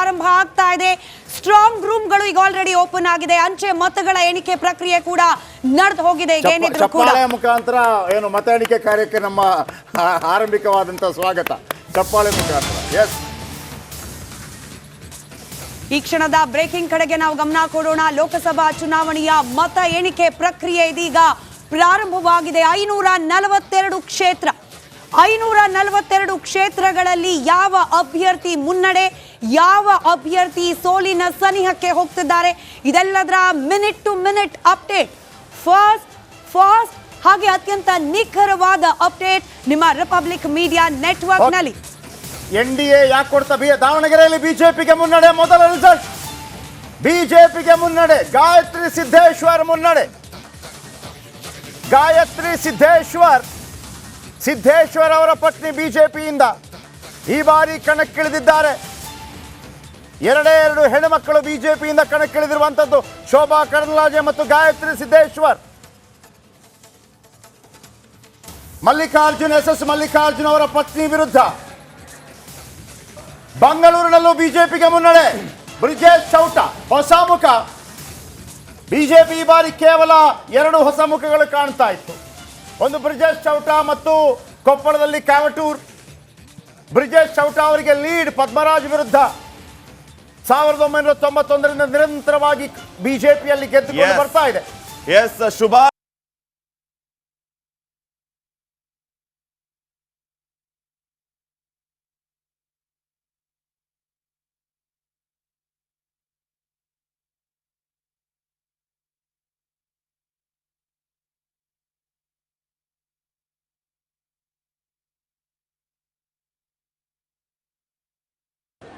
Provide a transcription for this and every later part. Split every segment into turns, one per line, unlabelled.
ಪ್ರಾರಂಭ ಆಗ್ತಾ ಇದೆ. ಸ್ಟ್ರಾಂಗ್ ರೂಮ್ಗಳು ಈಗ ಆಲ್ರೆಡಿ ಓಪನ್ ಆಗಿದೆ. ಅಂಚೆ ಮತಗಳ ಎಣಿಕೆ ಪ್ರಕ್ರಿಯೆ ಕೂಡ ನಡೆದು ಹೋಗಿದೆ. ಈಗ ಏನಿದ್ರು ಕೂಡ
ಚಪ್ಪಾಳೆ ಮುಖಾಂತರ ಏನು ಮತ ಎಣಿಕೆ ಕಾರ್ಯಕ್ಕೆ ನಮ್ಮ ಆ, ಆರಂಭಿಕವಾದಂತ ಸ್ವಾಗತ. ಚಪ್ಪಾಳೆ ಮುಖಾಂತರ. ಎಸ್
ಈ ಕ್ಷಣದ ಬ್ರೇಕಿಂಗ್ ಕಡೆಗೆ ನಾವು ಗಮನ ಕೊಡೋಣ. ಲೋಕಸಭಾ ಚುನಾವಣೆಯ ಮತ ಎಣಿಕೆ ಪ್ರಕ್ರಿಯೆ ಇದೀಗ ಪ್ರಾರಂಭವಾಗಿದೆ. ಐನೂರ ನಲವತ್ತೆರಡು ಕ್ಷೇತ್ರ ಐನೂರ ನಲವತ್ತೆರಡು ಕ್ಷೇತ್ರಗಳಲ್ಲಿ ಯಾವ ಅಭ್ಯರ್ಥಿ ಮುನ್ನಡೆ, ಯಾವ ಅಭ್ಯರ್ಥಿ ಸೋಲಿನ ಸನಿಹಕ್ಕೆ ಹೋಗ್ತಿದ್ದಾರೆ? ಇದೆಲ್ಲದರ minute to minute update. Fast fast, ಹಾಗೆ ಅತ್ಯಂತ ನಿಖರವಾದ ಅಪ್ಡೇಟ್ ನಿಮ್ಮ ರಿಪಬ್ಲಿಕ್ ಮೀಡಿಯಾ ನೆಟ್ವರ್ಕ್ನಲ್ಲಿ.
ಎನ್ ಡಿ ಎ ಯಾಕೆ ಕೊಡ್ತಾ ದಾವಣಗೆರೆಯಲ್ಲಿ ಬಿಜೆಪಿಗೆ ಮುನ್ನಡೆ, ಮೊದಲ ರಿಸಲ್ಟ್ ಬಿಜೆಪಿಗೆ ಮುನ್ನಡೆ, ಗಾಯತ್ರಿ ಸಿದ್ದೇಶ್ವರ್ ಮುನ್ನಡೆ. ಗಾಯತ್ರಿ ಸಿದ್ದೇಶ್ವರ್ ಸಿದ್ದೇಶ್ವರ್ ಅವರ ಪತ್ನಿ ಬಿಜೆಪಿಯಿಂದ ಈ ಬಾರಿ ಕಣಕ್ಕಿಳಿದಿದ್ದಾರೆ. ಎರಡೇ ಎರಡು ಹೆಣ್ಣುಮಕ್ಕಳು ಬಿಜೆಪಿಯಿಂದ ಕಣಕ್ಕಿಳಿದಿರುವಂಥದ್ದು ಶೋಭಾ ಕರಂದ್ಲಾಜೆ ಮತ್ತು ಗಾಯತ್ರಿ ಸಿದ್ದೇಶ್ವರ್. ಮಲ್ಲಿಕಾರ್ಜುನ್, ಎಸ್ ಎಸ್ ಮಲ್ಲಿಕಾರ್ಜುನ್ ಅವರ ಪತ್ನಿ ವಿರುದ್ಧ ಬೆಂಗಳೂರಿನಲ್ಲೂ ಬಿಜೆಪಿಗೆ ಮುನ್ನಡೆ. ಬ್ರಿಜೇಶ್ ಚೌಟ ಹೊಸ ಮುಖ. ಬಿಜೆಪಿ ಈ ಬಾರಿ ಕೇವಲ ಎರಡು ಹೊಸ ಮುಖಗಳು ಕಾಣ್ತಾ ಇತ್ತು. ಒಂದು ಬ್ರಿಜೇಶ್ ಚೌಟ ಮತ್ತು ಕೊಪ್ಪಳದಲ್ಲಿ ಕ್ಯಾವಟೂರ್. ಬ್ರಿಜೇಶ್ ಚೌಟ ಅವರಿಗೆ ಲೀಡ್ ಪದ್ಮರಾಜ್ ವಿರುದ್ಧ. ಸಾವಿರದ ಒಂಬೈನೂರ ತೊಂಬತ್ತೊಂದರಿಂದ ನಿರಂತರವಾಗಿ ಬಿಜೆಪಿಯಲ್ಲಿ ಗೆದ್ದುಕೊಂಡು. ಬರ್ತಾ ಇದೆ.
ಎಸ್ ಶುಭಾ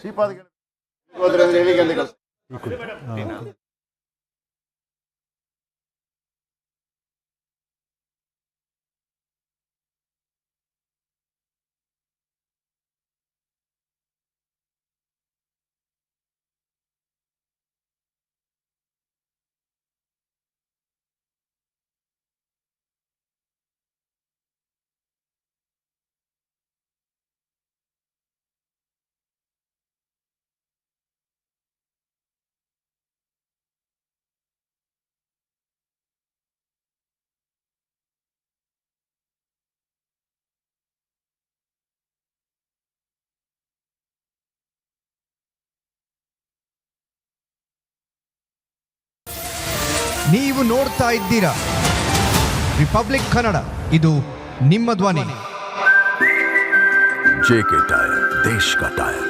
ಶ್ರೀಪಾದ
ನೀವು ನೋಡ್ತಾ ಇದ್ದೀರಾ? ರಿಪಬ್ಲಿಕ್ ಕನ್ನಡ ಇದು ನಿಮ್ಮ ಧ್ವನಿ.
ಜೆಕೆ ಟೈರ್ ದೇಶ ಟೈರ್.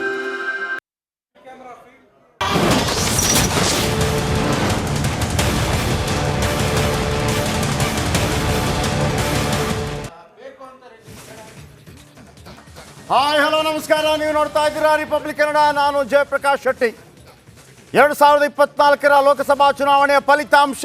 ಹಾಯ್ ಹಲೋ ನಮಸ್ಕಾರ. ನೀವು ನೋಡ್ತಾ ಇದ್ದೀರಾ ರಿಪಬ್ಲಿಕ್ ಕನ್ನಡ ನಾನು ಜಯಪ್ರಕಾಶ್ ಶೆಟ್ಟಿ. ಎರಡ್ ಸಾವಿರದ ಇಪ್ಪತ್ನಾಲ್ಕರ ಲೋಕಸಭಾ ಚುನಾವಣೆಯ ಫಲಿತಾಂಶ